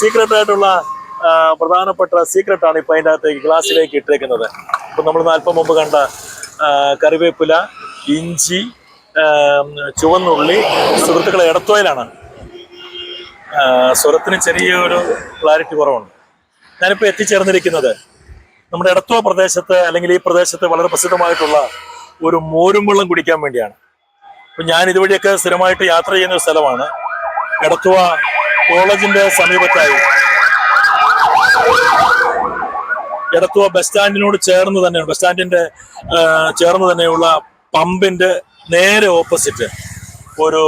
Secret ആയിട്ടുള്ള പ്രധാനപ്പെട്ട secret ആണ് ഇപ്പൊ അതിന്റെ അകത്തേക്ക് ഗ്ലാസ്സിലേക്ക് ഇട്ടേക്കുന്നത്. ഇപ്പൊ നമ്മൾ നാൽപ്പം മുമ്പ് കണ്ട കറിവേപ്പില ഇഞ്ചി ചുവന്നുള്ളി സുഹൃത്തുക്കളെ ഇടത്തോയിലാണ് സ്വരത്തിന് ചെറിയൊരു ക്ലാരിറ്റി കുറവുണ്ട്. ഞാനിപ്പോൾ എത്തിച്ചേർന്നിരിക്കുന്നത് നമ്മുടെ എടത്തുവ പ്രദേശത്ത് അല്ലെങ്കിൽ ഈ പ്രദേശത്ത് വളരെ പ്രസിദ്ധമായിട്ടുള്ള ഒരു മോരും വെള്ളം കുടിക്കാൻ വേണ്ടിയാണ്. അപ്പൊ ഞാൻ ഇതുവഴിയൊക്കെ സ്ഥിരമായിട്ട് യാത്ര ചെയ്യുന്ന ഒരു സ്ഥലമാണ്. എടത്തുവ കോളേജിന്റെ സമീപത്തായി. എടത്തുവ ബസ് സ്റ്റാൻഡിനോട് ചേർന്ന് തന്നെ ബസ് സ്റ്റാൻഡിന്റെ ചേർന്ന് തന്നെയുള്ള പമ്പിന്റെ നേരെ ഓപ്പോസിറ്റ് ഒരു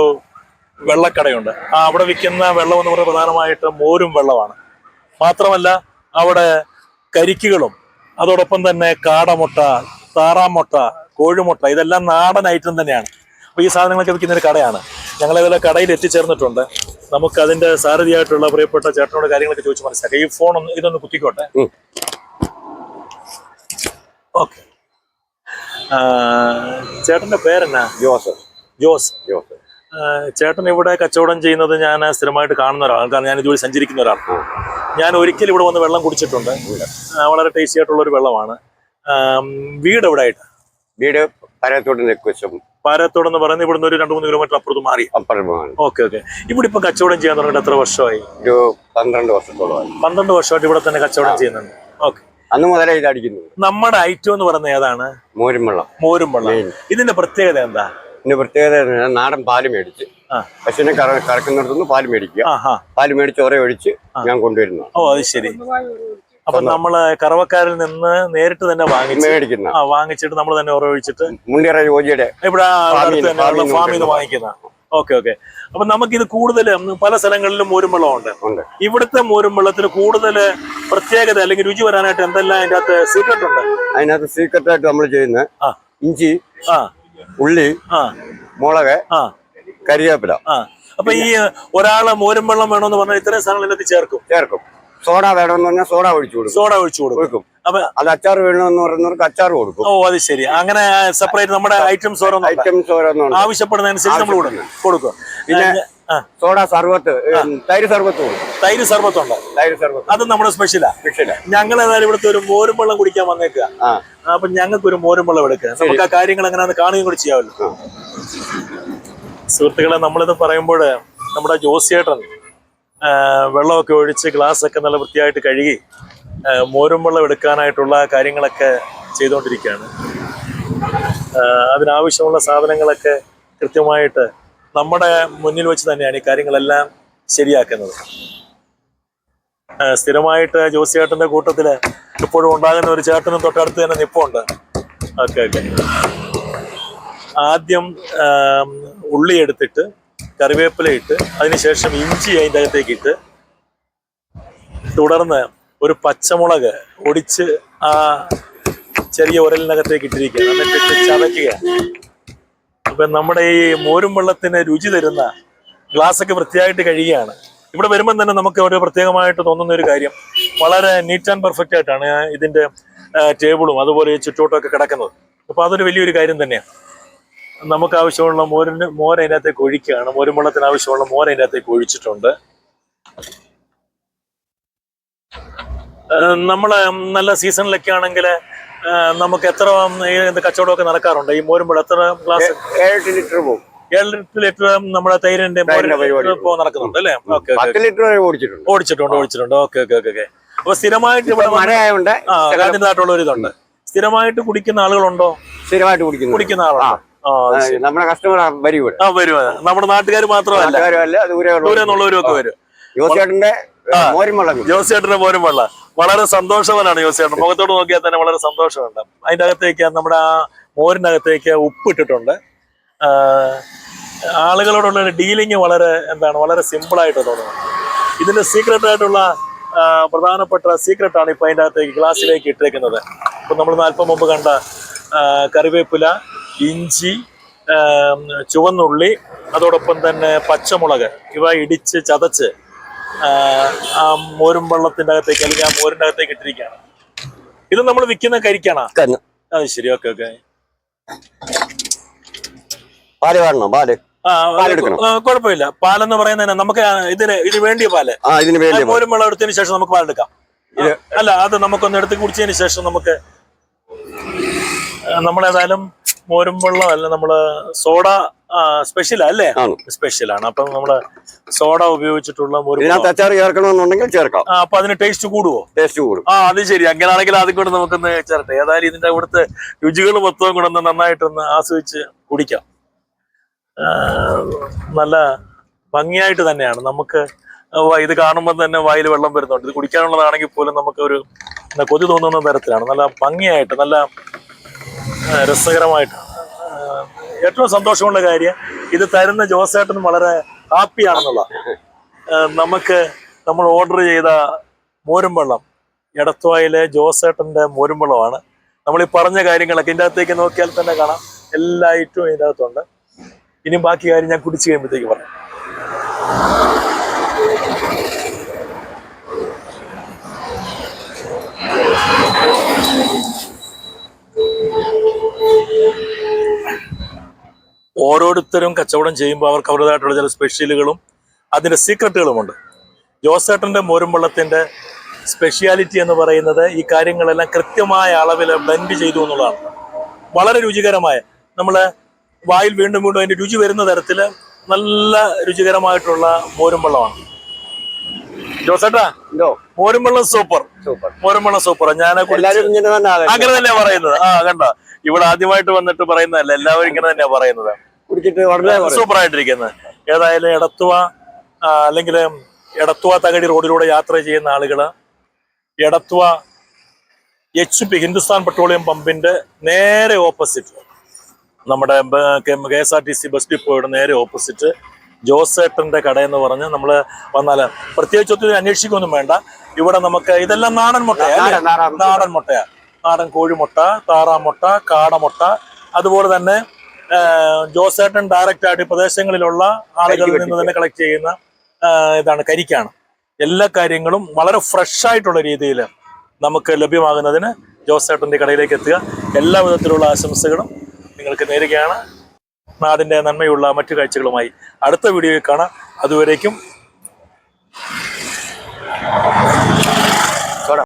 വെള്ളക്കടയുണ്ട്. ആ അവിടെ വിൽക്കുന്ന വെള്ളം എന്ന് പറയുന്നത് പ്രധാനമായിട്ട് മോരും വെള്ളമാണ്. മാത്രമല്ല അവിടെ കരിക്കുകളും അതോടൊപ്പം തന്നെ കാടമുട്ട താറാമുട്ട കോഴിമുട്ട ഇതെല്ലാം നാടൻ ഐറ്റം തന്നെയാണ്. അപ്പോൾ ഈ സാധനങ്ങളൊക്കെ വിൽക്കുന്ന ഒരു കടയാണ്. ഞങ്ങൾ ഇതിലെ കടയിൽ എത്തിച്ചേർന്നിട്ടുണ്ട്. നമുക്ക് അതിന്റെ സാരഥിയായിട്ടുള്ള പ്രിയപ്പെട്ട ചേട്ടനോട് കാര്യങ്ങളൊക്കെ ചോദിച്ച് മനസ്സിലാക്കാം. ഈ ഫോൺ ഒന്ന് ഇതൊന്ന് കുത്തിക്കോട്ടെ. ഓക്കെ ചേട്ടന്റെ പേരെന്നാ? ജോസഫ്. Jose Joseph. ചേട്ടൻ ഇവിടെ കച്ചവടം ചെയ്യുന്നത് ഞാൻ സ്ഥിരമായിട്ട് കാണുന്ന ഒരാളാണ്. കാരണം ഞാൻ ഇതുവഴി സഞ്ചരിക്കുന്ന ഒരാൾ ഞാൻ ഒരിക്കൽ ഇവിടെ വന്ന് വെള്ളം കുടിച്ചിട്ടുണ്ട്. വളരെ ടേസ്റ്റി ആയിട്ടുള്ള ഒരു വെള്ളമാണ്. വീട് എവിടെ ആയിട്ട് വീട് പരത്തോട്ട് നെക്കുവശം പാരത്തോട് എന്ന് പറയുന്നത് ഇവിടുന്ന് ഒരു രണ്ട് മൂന്ന് കിലോമീറ്റർ അപ്പുറത്ത് മാറി. ഓക്കെ ഓക്കെ ഇവിടെ ഇപ്പൊ കച്ചവടം ചെയ്യാൻ തുടങ്ങിയിട്ട് എത്ര വർഷമായി? ഒരു പന്ത്രണ്ട് വർഷത്തോളമായി. പന്ത്രണ്ട് വർഷമായിട്ട് ഇവിടെ തന്നെ കച്ചവടം ചെയ്യുന്നുണ്ട്. ഓക്കെ അന്ന് മുതലേ ഇത് അടിക്കുന്നു നമ്മുടെ ഐറ്റം എന്ന് പറയുന്നത് ഏതാണ്? മോരും വെള്ളം മോരും വെള്ളം മെയിൻ. ഇതിന്റെ പ്രത്യേകത എന്താ? ഇതിന്റെ പ്രത്യേകത നാടൻ പാൽ മേടിച്ച്. പശുവിനെ കറ കറക്കുന്നിടത്തുനിന്ന് പാൽ മേടിക്കുക. പാൽ മേടിച്ച് ഒരേ ഒഴിച്ച് ഞാൻ കൊണ്ടുവരുന്നു ഓ അത് ശരി. അപ്പൊ നമ്മൾ കറവക്കാരിൽ നിന്ന് നേരിട്ട് തന്നെ മേടിക്കുന്ന. ആ വാങ്ങിച്ചിട്ട് നമ്മൾ തന്നെ ഉറവിച്ചിട്ട് മുണ്ടിയറ ജോജിയുടെ ഇവിടെ ഫാമിൽ നിന്ന് വാങ്ങിക്കുന്ന. Okay okay. അപ്പൊ നമുക്കിത് കൂടുതൽ പല സ്ഥലങ്ങളിലും മോരുമ്പളം ഉണ്ട്. ഇവിടുത്തെ മോരുമ്പളത്തിന് കൂടുതൽ പ്രത്യേകത അല്ലെങ്കിൽ രുചി വരാനായിട്ട് എന്തെല്ലാം അതിന്റെ അകത്ത് സീക്രട്ട് ഉണ്ട്? അതിനകത്ത് സീക്രട്ട് ആയിട്ട് നമ്മൾ ചെയ്യുന്ന. ഇഞ്ചി ആ. ഉള്ളി ആ. മുളക് ആ. കരിവേപ്പില ആ. അപ്പൊ ഈ ഒരാൾ മോരും വെള്ളം വേണമെന്ന് പറഞ്ഞാൽ ഇത്രയും സാധനങ്ങൾ ചേർക്കും. ചേർക്കും. സോഡ വേണമെന്ന് പറഞ്ഞാൽ സോഡ ഒഴിച്ചു കൊടുക്കും. സോഡ ഒഴിച്ചു കൊടുക്കും. അപ്പൊ അത് അച്ചാർ വേണമെന്ന് പറയുന്നവർക്ക് അച്ചാർ കൊടുക്കും. ഓ അത് ശരി. അങ്ങനെ സെപ്പറേറ്റ് നമ്മുടെ ഐറ്റംസ് ഓരോന്നും ഐറ്റംസ് ഓരോന്നുണ്ട് ആവശ്യപ്പെടുന്ന അനുസരിച്ച് നമ്മൾ കൊടുക്കും. കൊടുക്കും. പിന്നെ സോഡ സർബത്ത് തൈര് സർബത്ത് തൈര് തൈര് ഉണ്ടോ തൈര് സർവത്ത്. അത് നമ്മുടെ സ്പെഷ്യലാ സ്പെഷ്യലാ ഞങ്ങൾ ഏതായാലും ഇവിടുത്തെ ഒരു മോരും വെള്ളം കുടിക്കാൻ വന്നേക്കുക അപ്പൊ ഞങ്ങൾക്ക് ഒരു മോരും വെള്ളം എടുക്കുക നമുക്ക് ആ കാര്യങ്ങൾ അങ്ങനെ കാണുകയും കൂടി ചെയ്യാമല്ലോ. സുഹൃത്തുക്കളെ നമ്മളിത് പറയുമ്പോൾ നമ്മുടെ ജോസിയേട്ടൻ വെള്ളമൊക്കെ ഒഴിച്ച് ഗ്ലാസ്സൊക്കെ നല്ല വൃത്തിയായിട്ട് കഴുകി മോരും വെള്ളം എടുക്കാനായിട്ടുള്ള കാര്യങ്ങളൊക്കെ ചെയ്തുകൊണ്ടിരിക്കുകയാണ്. അതിനാവശ്യമുള്ള സാധനങ്ങളൊക്കെ കൃത്യമായിട്ട് നമ്മുടെ മുന്നിൽ വെച്ച് തന്നെയാണ് ഈ കാര്യങ്ങളെല്ലാം ശരിയാക്കുന്നത്. സ്ഥിരമായിട്ട് ജോസിയേട്ടന്റെ കൂട്ടത്തിൽ ഇപ്പോഴും ഉണ്ടാകുന്ന ഒരു ചേട്ടനും തൊട്ടടുത്ത് തന്നെ നിപ്പുണ്ട്. Okay okay. ആദ്യം ഉള്ളിയെടുത്തിട്ട് കറിവേപ്പില ഇട്ട് അതിനുശേഷം ഇഞ്ചി അതിന്റെ അകത്തേക്ക് ഇട്ട് തുടർന്ന് ഒരു പച്ചമുളക് ഒടിച്ച് ആ ചെറിയ ഉരലിനകത്തേക്ക് ഇട്ടിരിക്കുക എന്നിട്ട് ചതയ്ക്കുക അപ്പം നമ്മുടെ ഈ മോരും വെള്ളത്തിന് രുചി തരുന്ന ഗ്ലാസ്സൊക്കെ വൃത്തിയായിട്ട് കഴിയുകയാണ് ഇവിടെ വരുമ്പോൾ തന്നെ നമുക്ക് ഒരു പ്രത്യേകമായിട്ട് തോന്നുന്ന ഒരു കാര്യം വളരെ നീറ്റ് ആൻഡ് പെർഫെക്റ്റ് ആയിട്ടാണ് ഇതിന്റെ ടേബിളും അതുപോലെ ഈ ചുറ്റോട്ടമൊക്കെ കിടക്കുന്നത്. അപ്പോൾ അതൊരു വലിയൊരു കാര്യം തന്നെയാണ്. നമുക്ക് ആവശ്യമുള്ള മോരിന് മോര അതിനകത്തേക്ക് ഒഴിക്കുകയാണ്. മോരും വെള്ളത്തിന് ആവശ്യമുള്ള മോര അതിനകത്തേക്ക് ഒഴിച്ചിട്ടുണ്ട്. നമ്മൾ നമ്മൾ നല്ല സീസണിലൊക്കെ ആണെങ്കിൽ നമുക്ക് എത്ര ഇത് കച്ചവടമൊക്കെ നടക്കാറുണ്ട്? ഈ മോരും വെള്ളം എത്ര ഗ്ലാസ്? ഏഴ് ലിറ്റർ പോകും. ഏഴ് ലിറ്റർ നമ്മുടെ തൈരിന്റെ. നടക്കുന്നുണ്ട് അല്ലേ? ഓക്കെ ലിറ്റർ ഓടിച്ചിട്ടുണ്ട്. ഓടിച്ചിട്ടുണ്ട് ഓടിച്ചിട്ടുണ്ട്. Okay okay okay okay. അപ്പൊ സ്ഥിരമായിട്ട് ഇവിടെ മഴയായോണ്ട് അതിന്റെതായിട്ടുള്ള ഒരു ഇതുണ്ട്. സ്ഥിരമായിട്ട് കുടിക്കുന്ന ആളുകളുണ്ടോ? സ്ഥിരമായിട്ട് കുടിക്കുന്നു. കുടിക്കുന്ന ആളുണ്ടോ? ആ. ആ, അത് ശരി. നമ്മുടെ കസ്റ്റമർ വരും ഇവിടെ. ആ വരും നമ്മുടെ നാട്ടുകാർ മാത്രമല്ല. ദൂരെ വരും. ജോസിയേട്ടന്റെ മോരും. ജോസിയേട്ടന്റെ പോരും വെള്ള വളരെ സന്തോഷവാനാണ് ജോസിയേട്ടൻ. മുഖത്തോട് നോക്കിയാൽ തന്നെ വളരെ സന്തോഷമുണ്ട്. അതിന്റെ അകത്തേക്ക് നമ്മുടെ ആ മോരിനകത്തേക്ക് അകത്തേക്ക് ഉപ്പ് ഇട്ടിട്ടുണ്ട് ആ, ആളുകളോടുള്ള ഡീലിങ് വളരെ എന്താണ് വളരെ സിമ്പിൾ ആയിട്ട് തോന്നുന്നു. ഇതിന്റെ സീക്രട്ട് ആയിട്ടുള്ള പ്രധാനപ്പെട്ട സീക്രട്ട് ആണ് ഇപ്പൊ അതിന്റെ അകത്തേക്ക് ഗ്ലാസ്സിലേക്ക് ഇട്ടേക്കുന്നത്. ഇപ്പൊ നമ്മൾ അല്പം മുമ്പ് കണ്ട കറിവേപ്പില ഇഞ്ചി ചുവന്നുള്ളി അതോടൊപ്പം തന്നെ പച്ചമുളക് ഇവ ഇടിച്ച് ചതച്ച് ആ, മോരും വെള്ളത്തിന്റെ അകത്തേക്ക് അല്ലെങ്കിൽ ആ മോരിന്റെ അകത്തേക്ക് ഇട്ടിരിക്കുകയാണ്. ഇത് നമ്മൾ വിൽക്കുന്ന കരിക്കാണോ? അത് ശരി. Okay okay. പാൽ വേണോ പാൽ. കുഴപ്പമില്ല. പാലെന്ന് പറയുന്നതിന് നമുക്ക് ഇതിന് ഇത് വേണ്ടിയ പാൽ. മോരും വെള്ളം എടുത്തതിന് ശേഷം നമുക്ക് പാലെടുക്കാം അല്ല അത് നമുക്കൊന്ന് എടുത്ത് കുടിച്ചതിന് ശേഷം നമുക്ക് നമ്മളേതായാലും മോരും വെള്ളം അല്ല നമ്മൾ സോഡ സ്പെഷ്യലാ അല്ലേ? ആണ്. സ്പെഷ്യലാണ് അപ്പം നമ്മൾ സോഡ ഉപയോഗിച്ചിട്ടുള്ള ഇതിനകത്ത് അച്ചാർ ചേർക്കണമെന്നുണ്ടെങ്കിൽ ചേർക്കാം. ആ അപ്പൊ അതിന് ടേസ്റ്റ് കൂടുവോ? ടേസ്റ്റ് കൂടും. ആ അത് ശരി. അങ്ങനെയാണെങ്കിൽ ആദ്യം കൂടെ നമുക്കൊന്ന് ചേർട്ടെ ഏതായാലും ഇതിന്റെ അവിടുത്തെ രുചികൾ മൊത്തവും കൂടെ ഒന്ന് നന്നായിട്ടൊന്ന് ആസ്വദിച്ച് കുടിക്കാം. നല്ല ഭംഗിയായിട്ട് തന്നെയാണ്. നമുക്ക് ഇത് കാണുമ്പോൾ തന്നെ വായിൽ വെള്ളം വരുന്നുണ്ട്. ഇത് കുടിക്കാനുള്ളതാണെങ്കിൽ പോലും നമുക്ക് ഒരു കൊതി തോന്നുന്ന തരത്തിലാണ്. നല്ല ഭംഗിയായിട്ട് നല്ല രസകരമായിട്ട്. ഏറ്റവും സന്തോഷമുള്ള കാര്യം ഇത് തരുന്ന ജോസേട്ടനും വളരെ ഹാപ്പിയാണെന്നുള്ള നമുക്ക് നമ്മൾ ഓർഡർ ചെയ്ത മോരും വെള്ളം എടത്വായിലെ ജോസേട്ടന്റെ മോരും വെള്ളമാണ്. നമ്മൾ ഈ പറഞ്ഞ കാര്യങ്ങളൊക്കെ ഇതിന്റെ അകത്തേക്ക് നോക്കിയാൽ തന്നെ കാണാം. എല്ലാ ഐറ്റവും ഇതിന്റെ അകത്തുണ്ട്. ഇനിയും ബാക്കി കാര്യം ഞാൻ കുടിച്ചു കഴിയുമ്പോഴത്തേക്ക് പറയാം. ഓരോരുത്തരും കച്ചവടം ചെയ്യുമ്പോൾ അവർക്ക് അവരുടേതായിട്ടുള്ള ചില സ്പെഷ്യലുകളും അതിന്റെ സീക്രട്ടുകളുമുണ്ട് ജോസേട്ടന്റെ മോരുംവള്ളത്തിന്റെ സ്പെഷ്യാലിറ്റി എന്ന് പറയുന്നത് ഈ കാര്യങ്ങളെല്ലാം കൃത്യമായ അളവിൽ ബ്ലെൻഡ് ചെയ്തു എന്നുള്ളതാണ്. വളരെ രുചികരമായ. നമ്മൾ വായിൽ വീണ്ടും വീണ്ടും അതിന്റെ രുചി വരുന്ന തരത്തിൽ നല്ല രുചികരമായിട്ടുള്ള മോരുംവെള്ളമാണ് ജോസേട്ടാ എന്തോ മോരും സൂപ്പർ സൂപ്പർ സൂപ്പർ ഞാൻ തന്നെ അങ്ങനെ തന്നെയാ പറയുന്നത്. ആ കണ്ടോ? ഇവിടെ ആദ്യമായിട്ട് വന്നിട്ട് പറയുന്നതല്ല എല്ലാവരും ഇങ്ങനെ തന്നെയാ പറയുന്നത്. കുടിച്ചിട്ട് വളരെ. സൂപ്പർ ആയിട്ടിരിക്കുന്നത് ഏതായാലും എടത്തുവ അല്ലെങ്കിൽ എടത്തുവ തകഴി റോഡിലൂടെ യാത്ര ചെയ്യുന്ന ആളുകൾ Edathua H P Hindustan petroleum പമ്പിന്റെ നേരെ ഓപ്പോസിറ്റ് നമ്മുടെ K S R T C bus ഡിപ്പോയുടെ നേരെ ഓപ്പോസിറ്റ് ജോസേട്ടന്റെ കട എന്ന് പറഞ്ഞ് നമ്മൾ വന്നാൽ പ്രത്യേകിച്ച് ഒത്തിരി അന്വേഷിക്കൊന്നും വേണ്ട ഇവിടെ നമുക്ക് ഇതെല്ലാം നാടൻ മുട്ടയാണ്? നാടൻ, മുട്ടയാണ് നാടൻ കോഴിമുട്ട താറാമുട്ട കാടമുട്ട അതുപോലെ തന്നെ ജോസേട്ടൻ ഡയറക്റ്റ് ആയിട്ട് പ്രദേശങ്ങളിലുള്ള ആളുകളിൽ നിന്ന് തന്നെ കളക്ട് ചെയ്യുന്ന ഇതാണ് കരിക്കാണ്. എല്ലാ കാര്യങ്ങളും വളരെ ഫ്രഷ് ആയിട്ടുള്ള രീതിയിൽ നമുക്ക് ലഭ്യമാകുന്നതിന് ജോസേട്ടന്റെ കടയിലേക്ക് എത്തുക. എല്ലാ വിധത്തിലുള്ള ആശംസകളും നിങ്ങൾക്ക് നേരുകയാണ്. നാടിന്റെ നന്മയുള്ള മറ്റു കാഴ്ചകളുമായി അടുത്ത വീഡിയോയിൽ കാണാം. അതുവരേക്കും